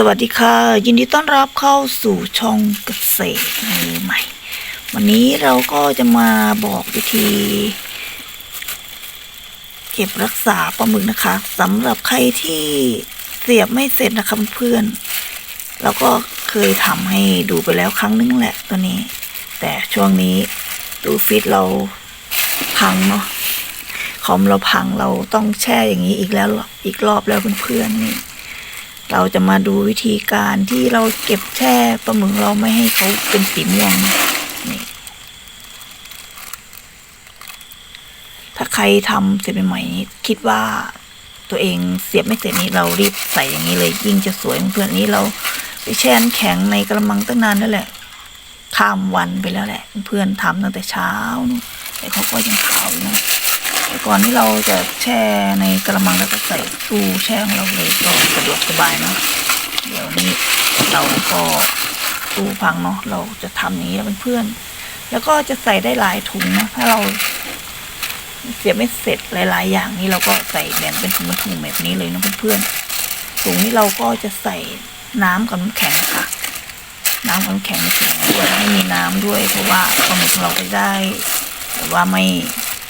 สวัสดีค่ะ ยินดีต้อนรับเข้าสู่ช่องเกษตรมือใหม่ วันนี้เราก็จะมาบอกวิธี เก็บรักษาปลาหมึกนะคะสำหรับใครที่เสียบไม่เสร็จนะคะเพื่อนเราก็เคยทำให้ดูไปแล้วครั้งนึงแหละตัวนี้ แต่ช่วงนี้ตูฟิตเราพังเนาะคอมเราพังเราต้องแช่อย่างนี้อีกแล้วอีกรอบแล้วเพื่อนๆนี่ เราจะมาดูวิธีการที่เราเก็บแช่ปลาหมึกเราไม่ให้เขาเป็นสีม่วงนี่ถ้าใครทำเสร็จใหม่ๆนี้คิดว่าตัวเองเสียบไม่เสร็จนี้เรารีบใส่อย่างนี้เลยยิ่งจะสวยเพื่อนนี้เราไปแช่นแข็งในกระมังตั้งนานนั่นแหละข้ามวันไปแล้วแหละ เพื่อนทำตั้งแต่เช้านู่นแต่เขาก็ยังขาวอยู่นะ ก่อนที่เราจะแช่ในกระมังแล้วก็ใส่ตู้แช่ของเราเลยก็สะดวกสบายเนาะเดี๋ยวนี้เราก็ตู้พังเนาะเราจะทำอย่างนี้เพื่อนๆแล้วก็จะใส่ได้หลายถุงนะถ้าเราเสียบไม่เสร็จหลาย ๆ อย่างนี้เราก็ใส่แบ่งเป็นถุงถุงแบบนี้เลยนะเพื่อนๆถุงนี้เราก็จะใส่น้ำกับน้ำแข็งค่ะ น้ำกับน้ำแข็งในถุงด้วยให้มีน้ำด้วย เพราะว่าปลาหมึกเราจะได้แบบว่าไม่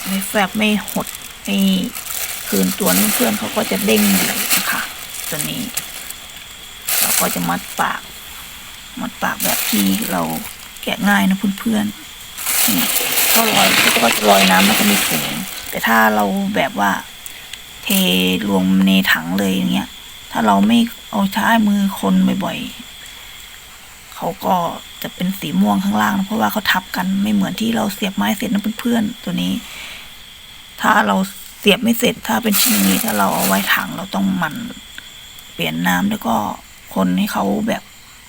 ไม่แฟบไม่หดไม่คืนตัวนี่เพื่อนเขาก็จะเด้งเลยนะคะตัวนี้ เราก็จะมัดปาก มัดปากแบบที่เราแกะง่ายนะเพื่อนๆนี่ก็ลอยก็จะลอยน้ำแล้วก็มีถุงแต่ถ้าเราแบบว่า เทรวมในถังเลยอย่างเงี้ย ถ้าเราไม่เอาใช้มือคนบ่อยๆเขาก็จะเป็นสีม่วงข้างล่างนะเพราะว่าเขาทับกันไม่เหมือนที่เราเสียบไม้เสร็จนะเพื่อนๆตัวนี้ ถ้าเราเสียบไม่เสร็จถ้าเป็นชิ้นนี้ถ้าเราเอาไว้ถังเราต้องหมันเปลี่ยนน้ำแล้วก็คนให้เขาแบบ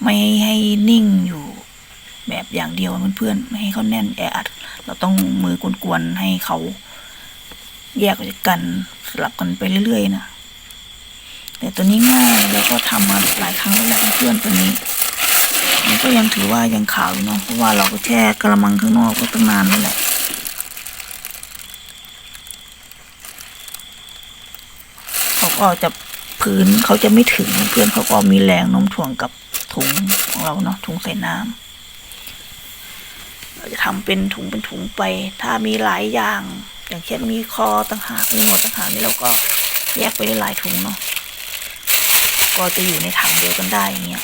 ไม่ให้นิ่งอยู่ แบบอย่างเดียวเพื่อนๆไม่ให้เขาแน่นแออัด เราต้องมือกวนๆให้เขาแยกออกจากกันสลับกันไปเรื่อยๆนะแต่ตัวนี้ง่ายแล้วก็ทำมาหลายครั้งแล้วเพื่อนตัวนี้ มันก็ยังถือว่ายังขาวอยู่เนาะเพราะว่าเราก็แช่กระมังข้างนอกก็ตั้งนานแล้วแหละ ก็จะพื้นเขาจะไม่ถึงเพื่อนเขาก็มีแรงโน้มถ่วงกับถุงของเราเนาะถุงใส่น้ำเราจะทำเป็นถุงเป็นถุงไป ถ้ามีหลายอย่าง อย่างเช่นมีคอต่างหากมีหัวต่างหากนี่เราก็แยกไปได้หลายถุงเนาะก็จะอยู่ในถังเดียวกันได้อย่างเงี้ย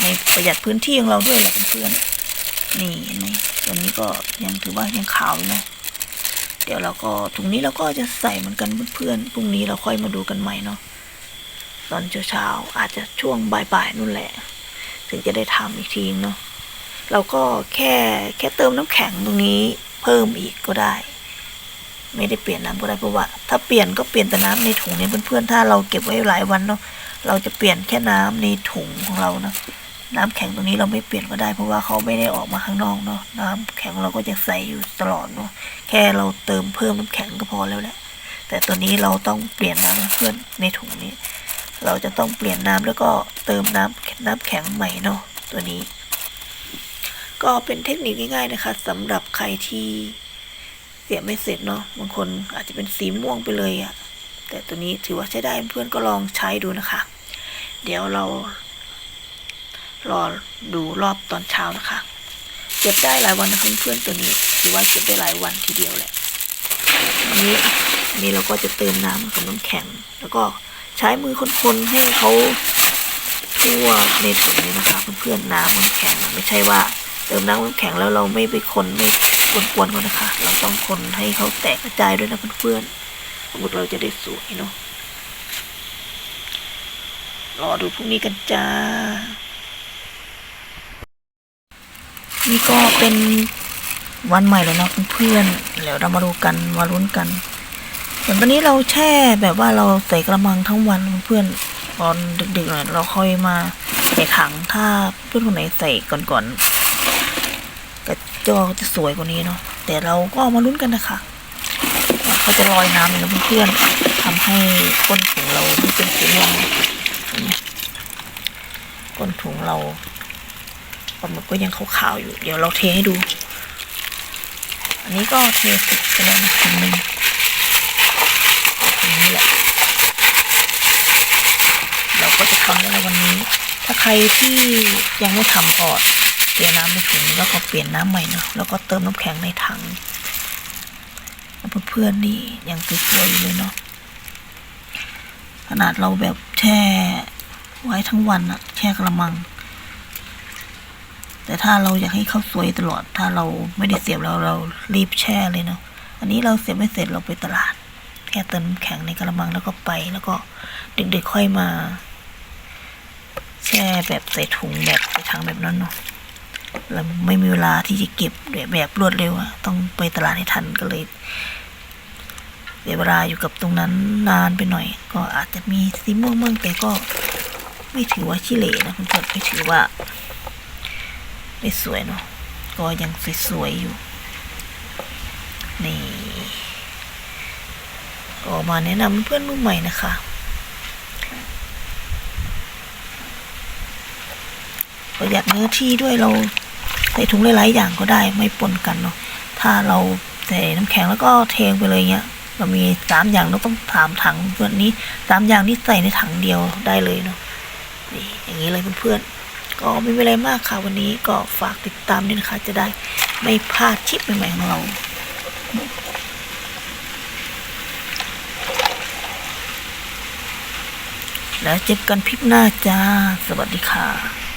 ในประหยัดพื้นที่ของเราด้วยแหละเพื่อนๆนี่เห็นตัวนี้ก็ยังถือว่ายังขาวอยู่นะ เดี๋ยวเราก็ถุงนี้เราก็จะใส่เหมือนกันเพื่อนๆพรุ่งนี้เราค่อยมาดูกันใหม่เนาะตอนเช้าๆอาจจะช่วงบ่ายๆนู่นแหละ ถึงจะได้ทำอีกทีเนาะเราก็แค่แค่เติมน้ำแข็งตรงนี้เพิ่มอีกก็ได้ ไม่ได้เปลี่ยนน้ำก็ได้เพราะว่า ถ้าเปลี่ยนก็เปลี่ยนแต่น้ำในถุงเนี่ยเพื่อนๆถ้าเราเก็บไว้หลายวันเนาะเราจะเปลี่ยนแค่น้ำในถุงของเรานะ น้ำแข็งตรงนี้เราไม่เปลี่ยนก็ได้ เพราะว่าเขาไม่ได้ออกมาข้างนอกเนาะน้ำแข็งเราก็จะใส่อยู่ตลอดเนาะแค่เราเติมเพิ่มน้ำแข็งก็พอแล้วแหละแต่ตัวนี้เราต้องเปลี่ยนน้ำเพื่อนในถุงนี้ เราจะต้องเปลี่ยนน้ำแล้วก็เติมน้ำน้ำแข็งใหม่เนาะตัวนี้ ก็เป็นเทคนิคง่ายๆนะคะสำหรับใครที่เสียไม่เสร็จเนาะบางคนอาจจะเป็นสีม่วงไปเลยอะแต่ตัวนี้ถือว่าใช้ได้เพื่อนก็ลองใช้ดูนะคะ เดี๋ยวเรา รอดูรอบตอนเช้านะคะ เก็บได้หลายวันนะคะเพื่อนๆตัวนี้ถือว่าเก็บได้หลายวันทีเดียวแหละนี้นนี้เราก็จะเติมน้ำกับน้ำแข็ง แล้วก็ใช้มือคนๆให้เขาทั่วในถุงนี้นะคะเพื่อนๆน้ำมันแข็งไม่ใช่ว่าเติมน้ำน้ำแข็งแล้วเราไม่ไปคนไม่กวนๆเขานะคะ เราต้องคนให้เขาแตกกระจายด้วยนะเพื่อนๆสมมติเราจะได้สวยเนาะรอดูพรุ่งนี้กันจ้า นี่ก็เป็นวันใหม่แล้วนะเพื่อนๆเดี๋ยวเรามาดูกันมาลุ้นกันส่วนตอนนี้เราแช่แบบว่าเราใส่กระมังทั้งวันเพื่อนตอนดึกๆหน่อยเราค่อยมาใส่ถังถ้าเพื่อนคนไหนใส่ก่อนๆก็จอจะสวยกว่านี้เนาะแต่เราก็มาลุ้นกันนะคะเขาจะลอยน้ำเลยนะเพื่อนๆทำให้ก้นถุงเราไม่เป็นสีม่วงก้นถุงเรา ปลาหมึกก็ยังขาวๆอยู่ เดี๋ยวเราเทให้ดู อันนี้ก็เทเสร็จไปแล้วนะอันหนึ่งนนี้แหละ เราก็จะทำในวันนี้ ถ้าใครที่ยังไม่ทำก่อนเทน้ำในถุงแล้วก็เปลี่ยนน้ำใหม่เนาะแล้วก็เติมน้ำแข็งในถังเพื่อนๆนี่ยังสวยๆอยู่เลยเนาะขนาดเราแบบแช่ไว้ทั้งวันอะแช่กระมัง แต่ถ้าเราอยากให้เขาสวยตลอด ถ้าเราไม่ได้เสียบเราเรารีบแช่เลยเนาะอันนี้เราเสียบไม่เสร็จเราไปตลาด แค่เติมแข็งในกระมังแล้วก็ไป แล้วก็ดึกๆค่อยมา แช่แบบใส่ถุงแบบใส่ถังแบบนั้นเนาะเราไม่มีเวลาที่จะเก็บแบบแบบรวดเร็วอะต้องไปตลาดให้ทันก็เลยเสียเวลาอยู่กับตรงนั้นนานไปหน่อย ก็อาจจะมีสีม่วงเมืองแต่ก็ไม่ถือว่าชิเหร่นะคุณเพื่อนไม่ถือว่า ไม่สวยเนาะก็ยังสวยๆอยู่ นี่ก็มาแนะนำเพื่อนมือใหม่นะคะ ประหยัดเนื้อที่ด้วยเราใส่ถุงหลายๆอย่างก็ได้ไม่ปนกันเนาะถ้าเราใส่น้ำแข็งแล้วก็เทงไปเลยเงี้ยเรามีสามอย่างเราต้องถามถังเพื่อนนี้สามอย่างที่ใส่ในถังเดียวได้เลยเนาะนี่อย่างนี้เลยเพื่อนๆ ก็ไม่เป็นไรมากค่ะวันนี้ก็ฝากติดตามด้วยนะคะ จะได้ไม่พลาดชิปใหม่ๆของเราแล้วเจอกันพริบหน้าจ้า สวัสดีค่ะ